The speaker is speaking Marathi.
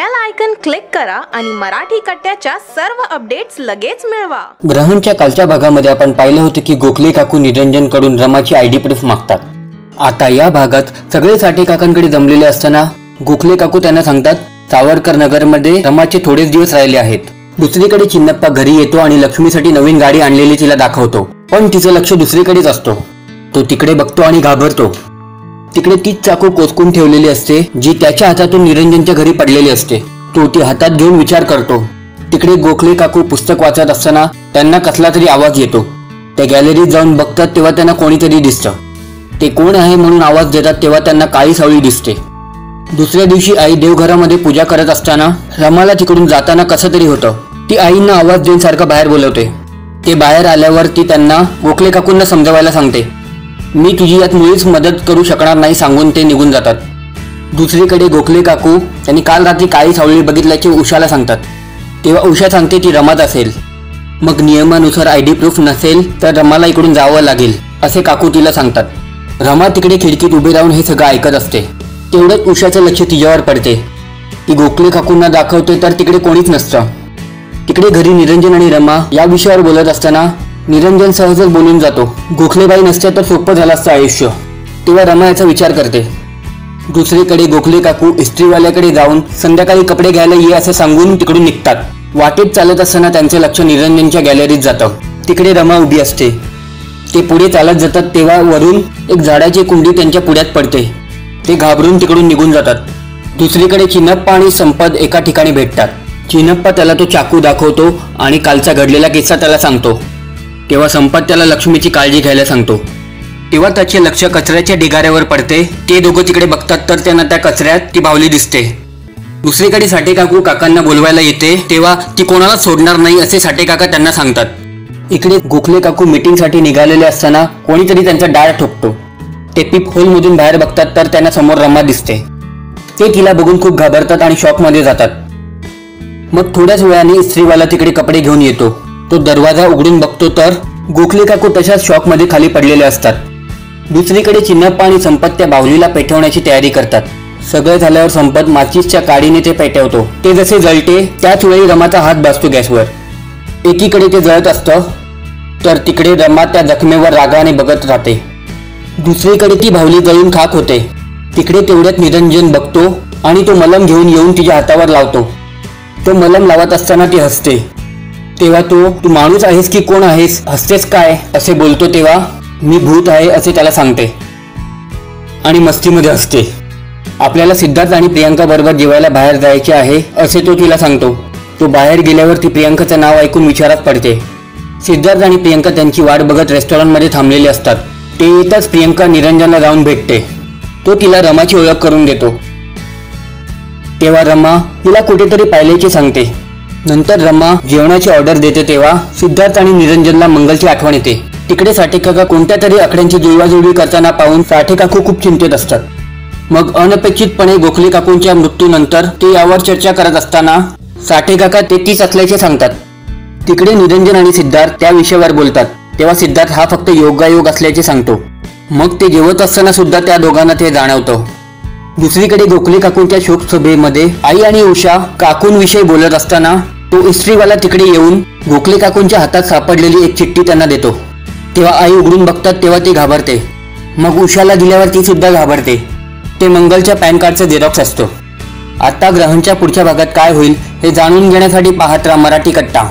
बेल आयकन क्लिक करा आणि मराठी कट्ट्याच्या सर्व अपडेट्स लगेच मिळवा. ग्रहणच्या कालच्या भागामध्ये आपण पाहिलं होतं की गोखले काकू निरंजनकडून रमाची आयडी प्रूफ मागतात. आता या भागात सगळे साठे काकांकडे जमलेले असताना गोखले काकू त्यांना सांगतात सावरकर नगरमध्ये रमाचे थोडेच दिवस राहिले आहेत. दुसरीकडे चिन्नप्पा घरी येतो आणि लक्ष्मीसाठी नवीन गाडी आणलेली तिला दाखवतो. पण तिचं लक्ष दुसरीकडेच असतो. तो तिकडे बघतो आणि घाबरतो. तिकडे तीच चाकू कोचकून ठेवलेली असते जी त्याच्या हातातून निरंजनच्या घरी पडलेली असते. तो ती हातात घेऊन विचार करतो. तिकडे गोखले काकू पुस्तक वाचत असताना त्यांना कसला तरी आवाज येतो. त्या गॅलरीत जाऊन बघतात तेव्हा त्यांना कोणीतरी दिसतं. ते कोण आहे म्हणून आवाज देतात तेव्हा त्यांना काळी सावळी दिसते. दुसऱ्या दिवशी आई देवघरामध्ये पूजा करत असताना रमाला तिकडून जाताना कसं तरी होतं. ती आईंना आवाज देऊन सारखं बाहेर बोलवते. ते बाहेर आल्यावर ती त्यांना गोखले काकूंना समजवायला सांगते. मी तुझी यात मुळीच मदत करू शकणार नाही सांगून ते निघून जातात. दुसरीकडे गोखले काकू यांनी काल रात्री काळी सावळी बघितल्याचे उषाला सांगतात. तेव्हा उषा सांगते ती रमात असेल. मग नियमानुसार आय डी प्रूफ नसेल तर रमाला इकडून जावं लागेल असे काकू तिला सांगतात. रमा तिकडे खिडकीत उभे राहून हे सगळं ऐकत असते. तेवढंच उषाचं लक्ष तिच्यावर पडते. ती गोखले काकूंना दाखवते तर तिकडे कोणीच नसतं. तिकडे घरी निरंजन आणि रमा या विषयावर बोलत असताना निरंजन सहजच बोलून जातो. गोखलेबाई नसत्या तर सोपं झालं असतं आयुष्य. तेव्हा रमा याचा विचार करते. दुसरीकडे गोखले काकू इस्त्रीवाल्याकडे जाऊन संध्याकाळी कपडे घ्यायला ये असं सांगून तिकडून निघतात. वाटेत चालत असताना त्यांचे लक्ष निरंजनच्या गॅलरीत जातं. तिकडे रमा उभी असते. ते पुढे चालत जातात तेव्हा वरून एक झाडाची कुंडी त्यांच्या पुढ्यात पडते. ते घाबरून तिकडून निघून जातात. दुसरीकडे चिनप्पा आणि संपद एका ठिकाणी भेटतात. चिनप्पा त्याला तो चाकू दाखवतो आणि कालचा घडलेला किस्सा त्याला सांगतो. तेव्हा संपत त्याला लक्ष्मीची काळजी घ्यायला सांगतो. तेव्हा त्याचे लक्ष कचऱ्याच्या ढिगाऱ्यावर पडते. ते दोघं तिकडे बघतात तर त्यांना त्या कचऱ्यात ती बावली दिसते. दुसरीकडे साठे काकू काकांना बोलवायला येते. तेव्हा ती कोणाला सोडणार नाही असे साठे काका त्यांना सांगतात. इकडे गोखले काकू मीटिंगसाठी निघालेले असताना कोणीतरी त्यांचा डाळ ठोकतो. ते पीप होलमधून बाहेर बघतात तर त्यांना समोर रमा दिसते. ते तिला बघून खूप घाबरतात आणि शॉपमध्ये जातात. मग थोड्याच वेळाने स्त्रीवाला तिकडे कपडे घेऊन येतो. तो दरवाजा उघडून बघतो तर गोखले काकू तशाच शॉकमध्ये खाली पडलेले असतात. दुसरीकडे चिन्नप्पा आणि संपत त्या बाहुलीला पेटवण्याची तयारी करतात. सगळं झाल्यावर संपत माचीसच्या काडीने ते पेटवतो. ते जसे जळते त्याच वेळी रमाचा हात बसतो गॅसवर. एकीकडे ते जळत असतं तर तिकडे रमा त्या जखमेवर रागाने बघत राहते. दुसरीकडे ती बाहुली जळून खाक होते. तिकडे तेवढ्यात निरंजन बघतो आणि तो मलम घेऊन येऊन तिच्या हातावर लावतो. तो मलम लावत असताना ती हसते. तेव्हा तो तू माणूस आहेस की कोण आहेस? हसतेस काय? असे बोलतो तेव्हा मी भूत आहे असे त्याला सांगते. आणि मस्तीमध्ये हसते. आपल्याला सिद्धार्थ आणि प्रियांका बरोबर जेवायला बाहेर जायचे आहे असे तो तिला सांगतो. तो बाहेर गेल्यावर ती प्रियांकाचं नाव ऐकून विचारात पडते. सिद्धार्थ आणि प्रियांका त्यांची वाट बघत रेस्टॉरंटमध्ये थांबलेले असतात. ते येताच प्रियांका निरंजनला जाऊन भेटते. तो तिला रमाची ओळख करून देतो. तेव्हा रमा तिला कुठेतरी पाहिल्याचे सांगते. नंतर रमा जेवणाची ऑर्डर देते तेव्हा सिद्धार्थ आणि निरंजनला मंगलची आठवण येते. तिकडे साठेकाका कोणत्या तरी आकड्यांची जुळवाजुळवी करताना पाहून साठे काकू खूप चिंतेत असतात. मग अनपेक्षितपणे गोखले काकूंच्या मृत्यूनंतर ते यावर चर्चा करत असताना साठे काका ते तीच असल्याचे सांगतात. तिकडे निरंजन आणि सिद्धार्थ त्या विषयावर बोलतात. तेव्हा सिद्धार्थ हा फक्त योगायोग असल्याचे सांगतो. मग ते जेवत असताना सुद्धा त्या दोघांना ते जाणवतं. दुसरीकडे गोखले काकूंच्या शोक सभेमध्ये आई आणि उषा काकूंविषयी बोलत असताना तो इस्त्रीवाला तिकडे येऊन गोखले काकूंच्या हातात सापडलेली एक चिठ्ठी त्यांना देतो. तेव्हा आई उघडून बघतात तेव्हा ती घाबरते. मग उषाला दिल्यावर ती सुद्धा घाबरते. ते मंगलच्या पॅन कार्डचं झेरॉक्स असतो. आता ग्रहांच्या पुढच्या भागात काय होईल हे जाणून घेण्यासाठी पाहत राहा मराठी कट्टा.